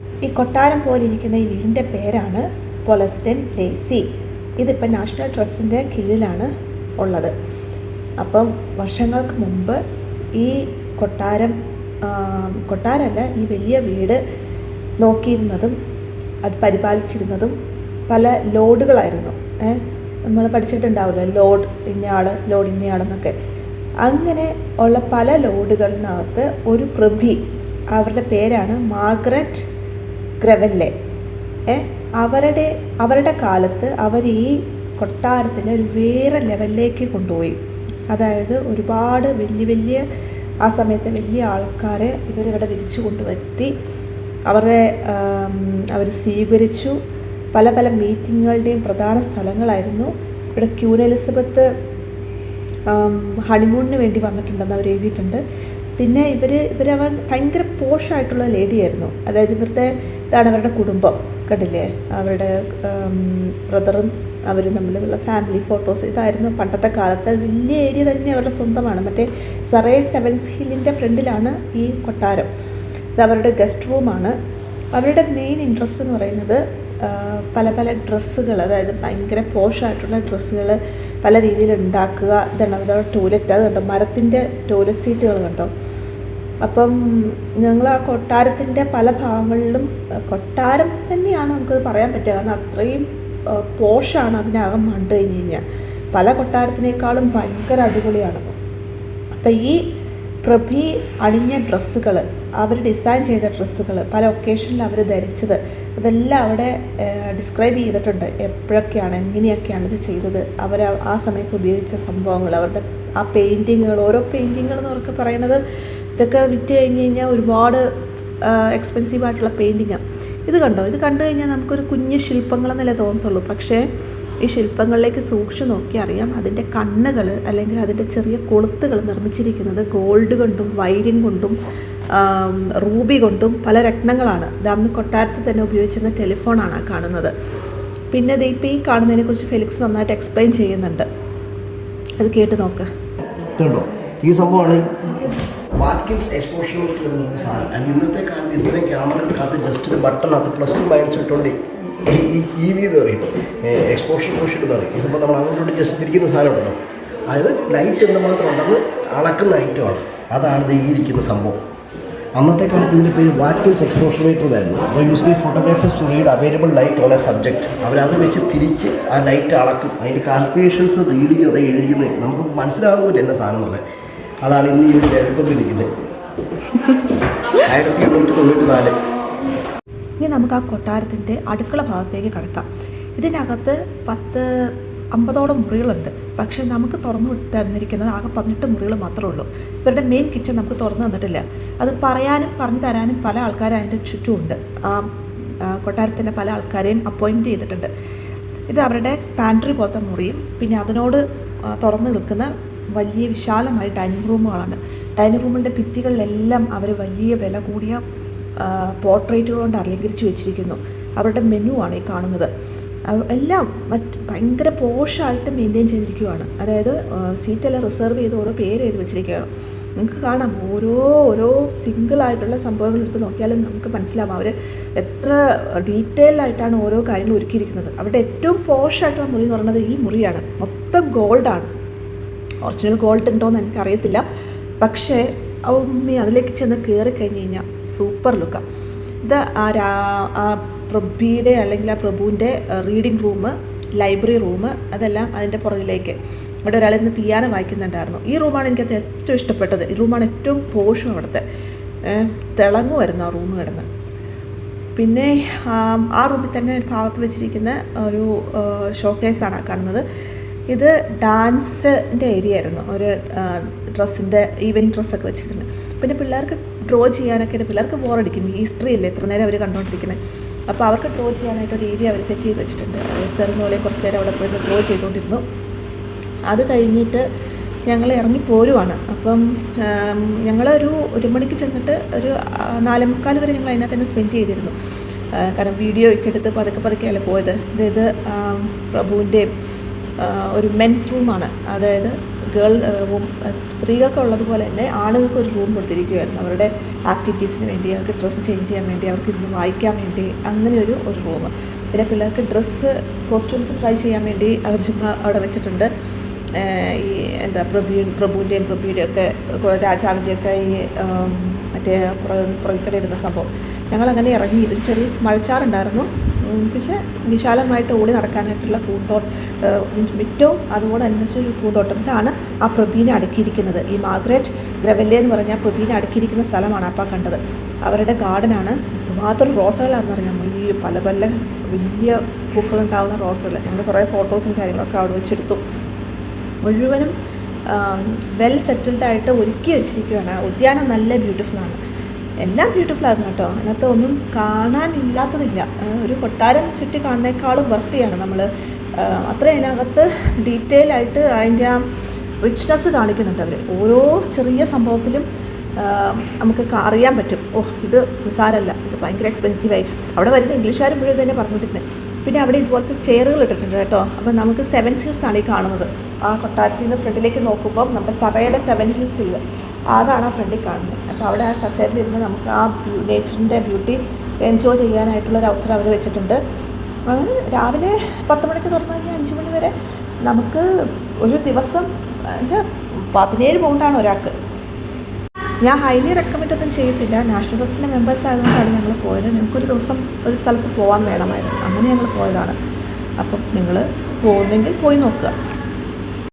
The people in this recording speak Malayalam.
ഈ കൊട്ടാരം പോലെ ഇരിക്കുന്ന ഈ വീടിന്റെ പേരാണ് പൊലസ്റ്റൻ ലേസി ഇതിപ്പോൾ നാഷണൽ ട്രസ്റ്റിന്റെ കീഴിലാണ് ഉള്ളത്. അപ്പം വർഷങ്ങൾക്ക് മുമ്പ് ഈ കൊട്ടാരം കൊട്ടാരമല്ല ഈ വലിയ വീട് നോക്കിയിരുന്നതും അത് പരിപാലിച്ചിരുന്നതും പല ലോഡുകളായിരുന്നു. നമ്മൾ പഠിച്ചിട്ടുണ്ടാവില്ല? Load ഇന്നയാൾ load ഇന്നയാളെന്നൊക്കെ. അങ്ങനെ ഉള്ള പല ലോഡുകളിനകത്ത് ഒരു പ്രഭി അവരുടെ പേരാണ് മാർഗരറ്റ് ഗ്രവല്ലെ അവരുടെ അവരുടെ കാലത്ത് അവർ ഈ കൊട്ടാരത്തിനെ ഒരു വേറെ ലെവലിലേക്ക് കൊണ്ടുപോയി. അതായത് ഒരുപാട് വലിയ വലിയ ആ സമയത്ത് വലിയ ആൾക്കാരെ ഇവരിവിടെ വിരിച്ചു കൊണ്ടുവരുത്തി. അവരെ അവർ സ്വീകരിച്ചു. പല പല മീറ്റിങ്ങുകളുടെയും പ്രധാന സ്ഥലങ്ങളായിരുന്നു. ഇവിടെ ക്യൂൻ എലിസബത്ത് ഹണിമൂണിന് വേണ്ടി വന്നിട്ടുണ്ടെന്ന് അവർ എഴുതിയിട്ടുണ്ട്. പിന്നെ ഇവർ ഇവരവർ ഭയങ്കര പോഷായിട്ടുള്ള ലേഡിയായിരുന്നു. അതായത് ഇവരുടെ ഇതാണ് അവരുടെ കുടുംബം കണ്ടില്ലേ? അവരുടെ ബ്രദറും അവരും തമ്മിലുള്ള ഫാമിലി ഫോട്ടോസ്. ഇതായിരുന്നു പണ്ടത്തെ കാലത്ത് വലിയ ഏരിയ തന്നെ അവരുടെ സ്വന്തമാണ്. മറ്റേ സറേ സെവൻസ് ഹില്ലിന്റെ ഫ്രണ്ടിലാണ് ഈ കൊട്ടാരം. ഇത് അവരുടെ ഗസ്റ്റ് റൂമാണ്. അവരുടെ മെയിൻ ഇൻട്രസ്റ്റ് എന്ന് പറയുന്നത് പല പല ഡ്രസ്സുകൾ അതായത് ഭയങ്കര പോഷായിട്ടുള്ള ഡ്രസ്സുകൾ പല രീതിയിൽ ഉണ്ടാക്കുക. ഇതാണ് അവരുടെ ടോയ്ലറ്റ് അത് മരത്തിന്റെ ടോയ്ലറ്റ് സീറ്റുകൾ കണ്ടോ? അപ്പം ഞങ്ങൾ ആ കൊട്ടാരത്തിന്റെ പല ഭാഗങ്ങളിലും കൊട്ടാരം തന്നെയാണ് നമുക്ക് പറയാൻ പറ്റുക. കാരണം അത്രയും പോഷാണ് അതിനകം കണ്ടു കഴിഞ്ഞ് കഴിഞ്ഞാൽ. പല കൊട്ടാരത്തിനേക്കാളും ഭയങ്കര അടിപൊളിയാണ് അപ്പം ഈ പ്രഭി അണിഞ്ഞ ഡ്രസ്സുകൾ അവർ ഡിസൈൻ ചെയ്ത ഡ്രസ്സുകൾ പല ഒക്കേഷനിൽ അവർ ധരിച്ചത് അതെല്ലാം അവിടെ ഡിസ്ക്രൈബ് ചെയ്തിട്ടുണ്ട്. എപ്പോഴൊക്കെയാണ് എങ്ങനെയൊക്കെയാണ് ഇത് ചെയ്തത് അവർ ആ- സമയത്ത് ഉപയോഗിച്ച സംഭവങ്ങൾ അവരുടെ ആ പെയിന്റിങ്ങുകൾ ഓരോ പെയിന്റിങ്ങുകൾ എന്നവർക്ക് പറയുന്നത് ഇതൊക്കെ വിറ്റ് കഴിഞ്ഞ് കഴിഞ്ഞാൽ ഒരുപാട് എക്സ്പെൻസീവ് ആയിട്ടുള്ള പെയിന്റിങ്ങാണ് ഇത് കണ്ടോ? ഇത് കണ്ടു കഴിഞ്ഞാൽ നമുക്കൊരു കുഞ്ഞ് ശില്പങ്ങളെന്നല്ലേ തോന്നത്തുള്ളൂ. പക്ഷേ ഈ ശില്പങ്ങളിലേക്ക് സൂക്ഷിച്ചു നോക്കി അറിയാം അതിന്റെ കണ്ണുകൾ അല്ലെങ്കിൽ അതിന്റെ ചെറിയ കൊളുത്തുകൾ നിർമ്മിച്ചിരിക്കുന്നത് ഗോൾഡ് കൊണ്ടും വൈര്യം കൊണ്ടും റൂബി കൊണ്ടും പല രത്നങ്ങളാണ്. ഇത് അന്ന് കൊട്ടാരത്തിൽ തന്നെ ഉപയോഗിച്ചിരുന്ന ടെലിഫോണാണ് കാണുന്നത്. പിന്നെ ഇപ്പോൾ ഈ കാണുന്നതിനെക്കുറിച്ച് ഫെലിക്സ് നന്നായിട്ട് എക്സ്പ്ലെയിൻ ചെയ്യുന്നുണ്ട്. അത് കേട്ട് നോക്ക്. ഈ സംഭവമാണ് വാക്കിംഗ്സ് എക്സ്പോഷർ വരുന്ന സാധനം. അത് ഇന്നത്തെ കാലത്ത് ഇത്രയും ക്യാമറയ്ക്കകത്ത് ജസ്റ്റ് ഒരു ബട്ടണകത്ത് പ്ലസ് മൈനസ് ഇ വി എന്ന് പറയും. എക്സ്പോഷർ കോഷ്യൻ എന്ന് പറയും. ഇപ്പോൾ നമ്മൾ അങ്ങോട്ട് ജസ്റ്റ് തിരിക്കുന്ന സാധനം ഉണ്ടല്ലോ. അതായത് ലൈറ്റ് എന്തുമാത്രം ഉണ്ടെന്ന് അളക്കുന്ന ഐറ്റമാണ് അതാണ് ഈ ഇരിക്കുന്ന സംഭവം. അന്നത്തെ കാലത്ത് ഇതിന്റെ പേര് വാക്കിംഗ്സ് എക്സ്പോഷർ മീറ്റർ എന്നായിരുന്നു അപ്പോൾ use by photographers to read available light on a subject അവരത് വെച്ച് തിരിച്ച് ആ ലൈറ്റ് അളക്കും. അതിന്റെ കാൽക്കുലേഷൻസ് റീഡിങ് അത് എഴുതിയിരിക്കുന്നത് നമുക്ക് മനസ്സിലാകുന്നില്ല എന്റെ സാധനം എന്നുള്ളത് അതാണ് ഇന്ന് ഈ ഒരു രംഗത്തോണ്ടിരിക്കുന്നത് ആയിരത്തി എണ്ണൂറ്റി തൊണ്ണൂറ്റി നാല്. ഇനി നമുക്ക് ആ കൊട്ടാരത്തിന്റെ അടുക്കള ഭാഗത്തേക്ക് കടക്കാം. ഇതിനകത്ത് പത്ത് അമ്പതോളം മുറികളുണ്ട്. പക്ഷേ നമുക്ക് തുറന്നു തന്നിരിക്കുന്നത് ആകെ പതിനെട്ട് മുറികൾ മാത്രമേ ഉള്ളൂ. ഇവരുടെ മെയിൻ കിച്ചൺ നമുക്ക് തുറന്നു തന്നിട്ടില്ല. അത് പറയാനും പറഞ്ഞു തരാനും പല ആൾക്കാരും അതിന്റെ ചുറ്റുമുണ്ട് കൊട്ടാരത്തിന്റെ പല ആൾക്കാരെയും അപ്പോയിന്റ് ചെയ്തിട്ടുണ്ട്. ഇത് അവരുടെ പാൻട്രി പോലത്തെ മുറിയും പിന്നെ അതിനോട് തുറന്ന് നിൽക്കുന്ന വലിയ വിശാലമായ ഡൈനിങ് റൂമുകളാണ്. ഡൈനിങ് റൂമിന്റെ ഭിത്തികളിലെല്ലാം അവർ വലിയ വില കൂടിയ പോർട്രേറ്റുകൾ കൊണ്ട് അലങ്കരിച്ച് വെച്ചിരിക്കുന്നു. അവരുടെ മെനു ആണ് ഈ കാണുന്നത്. എല്ലാം മറ്റ് ഭയങ്കര പോഷായിട്ട് മെയിന്റെയിൻ ചെയ്തിരിക്കുകയാണ് അതായത് സീറ്റെല്ലാം റിസർവ് ചെയ്ത് ഓരോ പേര് എഴുതി വെച്ചിരിക്കുകയാണ്. നമുക്ക് കാണാം ഓരോ ഓരോ സിംഗിളായിട്ടുള്ള സംഭവങ്ങൾ എടുത്ത് നോക്കിയാലും നമുക്ക് മനസ്സിലാവും. അവർ എത്ര ഡീറ്റെയിൽ ആയിട്ടാണ് ഓരോ കാര്യങ്ങളും ഒരുക്കിയിരിക്കുന്നത്. അവരുടെ ഏറ്റവും പോഷായിട്ടുള്ള മുറി എന്ന് പറയുന്നത് ഈ മുറിയാണ്. മൊത്തം ഗോൾഡാണ് ഒറിജിനൽ ഗോൾഡ് ഉണ്ടോ എന്ന് എനിക്കറിയത്തില്ല. പക്ഷേ ഉമ്മി അതിലേക്ക് ചെന്ന് കയറി കഴിഞ്ഞ് കഴിഞ്ഞാൽ സൂപ്പർ ലുക്കാണ് ഇത് ആ രാ- ആ പ്രഭുയുടെ അല്ലെങ്കിൽ ആ പ്രഭുവിന്റെ റീഡിംഗ് റൂം ലൈബ്രറി റൂം അതെല്ലാം അതിന്റെ പുറകിലേക്ക്. ഇവിടെ ഒരാൾ ഇന്ന് പിയാനോ വായിക്കുന്നുണ്ടായിരുന്നു. ഈ റൂമാണ് എനിക്കത് ഏറ്റവും ഇഷ്ടപ്പെട്ടത്. ഈ റൂമാണ് ഏറ്റവും പോഷം അവിടുത്തെ. തിളങ്ങുമായിരുന്നു ആ റൂം കിടന്ന്. പിന്നെ ആ റൂമിൽ തന്നെ ഒരു ഭാഗത്ത് വെച്ചിരിക്കുന്ന ഒരു ഷോക്കേസാണ് കാണുന്നത്. ഇത് ഡാൻസിന്റെ ഏരിയ ആയിരുന്നു ഒരു ഡ്രസ്സിന്റെ ഈവനിങ് ഡ്രസ്സൊക്കെ വെച്ചിരുന്നത്. പിന്നെ പിള്ളേർക്ക് ഡ്രോ ചെയ്യാനൊക്കെ പിള്ളേർക്ക് ബോറടിക്കും ഹിസ്റ്ററി അല്ലേ എത്ര നേരം അവർ കണ്ടുകൊണ്ടിരിക്കുന്നത് അപ്പോൾ അവർക്ക് ഡ്രോ ചെയ്യാനായിട്ട് ഒരു ഏരിയ അവർ സെറ്റ് ചെയ്ത് വെച്ചിട്ടുണ്ട്. സെറിന് പോലെ കുറച്ച് നേരം അവിടെ പോയി ഡ്രോ ചെയ്തുകൊണ്ടിരുന്നു അത് കഴിഞ്ഞിട്ട് ഞങ്ങൾ ഇറങ്ങി പോരുവാണ്. അപ്പം ഞങ്ങൾ ഒരു ഒരു മണിക്ക് ചെന്നിട്ട് ഒരു നാലേമുക്കാൽ വരെ ഞങ്ങൾ അതിനകത്ത് തന്നെ സ്പെൻഡ് ചെയ്തിരുന്നു. കാരണം വീഡിയോ ഒക്കെ എടുത്ത് പതുക്കെ പതുക്കെയല്ലേ പോയത്. അതായത് പ്രഭുവിന്റെയും ഒരു മെൻസ് റൂമാണ് അതായത് ഗേൾ റൂം സ്ത്രീകൾക്കുള്ളതുപോലെ തന്നെ ആണുങ്ങൾക്ക് ഒരു റൂം കൊടുത്തിരിക്കുകയായിരുന്നു അവരുടെ ആക്ടിവിറ്റീസിന് വേണ്ടി അവർക്ക് ഡ്രസ്സ് ചേഞ്ച് ചെയ്യാൻ വേണ്ടി അവർക്ക് ഇരുന്ന് വായിക്കാൻ വേണ്ടി അങ്ങനെ ഒരു ഒരു റൂം പിന്നെ പിള്ളേർക്ക് ഡ്രസ്സ് കോസ്റ്റ്യൂംസ് ട്രൈ ചെയ്യാൻ വേണ്ടി അവർ ചുമ്മാ അവിടെ വെച്ചിട്ടുണ്ട്. ഈ എന്താ പ്രഭു പ്രഭുവിന്റെയും പ്രഭുവിന്റെയും ഒക്കെ രാജാവിന്റെയൊക്കെ ഈ മറ്റേ പുറകിൽ ഇരുന്ന സംഭവം. ഞങ്ങളങ്ങനെ ഇറങ്ങി. ഒരു ചെറിയ മഴച്ചാറുണ്ടായിരുന്നു. പക്ഷേ വിശാലമായിട്ട് ഓടി നടക്കാനായിട്ടുള്ള പൂന്തോട്ടം മിറ്റവും ഒരു പൂന്തോട്ടം ഇതാണ് ആ പ്രബീനെ അടുക്കിയിരിക്കുന്നത്. ഈ മാഗ്രറ്റ് ഗ്രവല്ലെ എന്ന് പറഞ്ഞാൽ പ്രബീനെ അടുക്കിയിരിക്കുന്ന സ്ഥലമാണ് അപ്പം കണ്ടത്. അവരുടെ ഗാർഡനാണ് മാത്രം റോസുകളാണെന്ന് അറിയാമോ ഈ പല പല വലിയ പൂക്കളുണ്ടാവുന്ന റോസകൾ. ഞങ്ങൾ കുറേ ഫോട്ടോസും കാര്യങ്ങളൊക്കെ അവിടെ വെച്ചെടുത്തു. മുഴുവനും വെൽ സെറ്റിൽഡായിട്ട് ഒരുക്കി വെച്ചിരിക്കുകയാണ്. ഉദ്യാനം നല്ല ബ്യൂട്ടിഫുള്ളാണ് എല്ലാം ബ്യൂട്ടിഫുൾ ആയിരുന്നു കേട്ടോ. അതിനകത്ത് ഒന്നും കാണാനില്ലാത്തതില്ല. ഒരു കൊട്ടാരം ചുറ്റി കാണുന്നേക്കാളും വൃത്തിയാണ് നമ്മൾ അത്രയും അതിനകത്ത് ഡീറ്റെയിൽ ആയിട്ട് അതിന്റെ ആ റിച്ച്നെസ് കാണിക്കുന്നുണ്ട് അവർ ഓരോ ചെറിയ സംഭവത്തിലും നമുക്ക് അറിയാൻ പറ്റും. ഓ ഇത് നിസാരമല്ല ഇത് ഭയങ്കര എക്സ്പെൻസീവായി അവിടെ വരുന്ന ഇംഗ്ലീഷുകാർ മുഴുവൻ തന്നെ പറഞ്ഞുകൊണ്ടിരുന്നത് പിന്നെ അവിടെ ഇതുപോലത്തെ ചെയറുകൾ ഇട്ടിട്ടുണ്ട് കേട്ടോ. അപ്പോൾ നമുക്ക് സെവൻ ഹിൽസ് ആണ് ഈ കാണുന്നത്. ആ കൊട്ടാരത്തിൽ നിന്ന് ഫ്രണ്ടിലേക്ക് നോക്കുമ്പോൾ നമ്മുടെ സറയുടെ സെവൻ ഹിൽസ് ഇല്ല. അതാണ് ആ ഫ്രണ്ടിൽ കാണുന്നത്. അപ്പോൾ അവിടെ ആ കസേരയിലിരുന്ന് നമുക്ക് ആ നേച്ചറിന്റെ ബ്യൂട്ടി എൻജോയ് ചെയ്യാനായിട്ടുള്ള ഒരു അവസരം അവർ വെച്ചിട്ടുണ്ട്. അങ്ങനെ രാവിലെ പത്ത് മണിക്ക് തുറന്നു കഴിഞ്ഞാൽ അഞ്ച് മണി വരെ നമുക്ക് ഒരു ദിവസം വെച്ചാൽ പതിനേഴ് പൗണ്ടാണ് ഒരാൾക്ക്. ഞാൻ ഹൈലി റെക്കമെൻഡ് ഒന്നും ചെയ്യത്തില്ല. നാഷണൽ ട്രസ്റ്റിന്റെ മെമ്പേഴ്സ് ആയതുകൊണ്ടാണ് ഞങ്ങൾ പോയത്. ഞങ്ങൾക്കൊരു ദിവസം ഒരു സ്ഥലത്ത് പോകാൻ വേണമായിരുന്നു അങ്ങനെ ഞങ്ങൾ പോയതാണ്. അപ്പം നിങ്ങൾ പോകുന്നെങ്കിൽ പോയി നോക്കുക.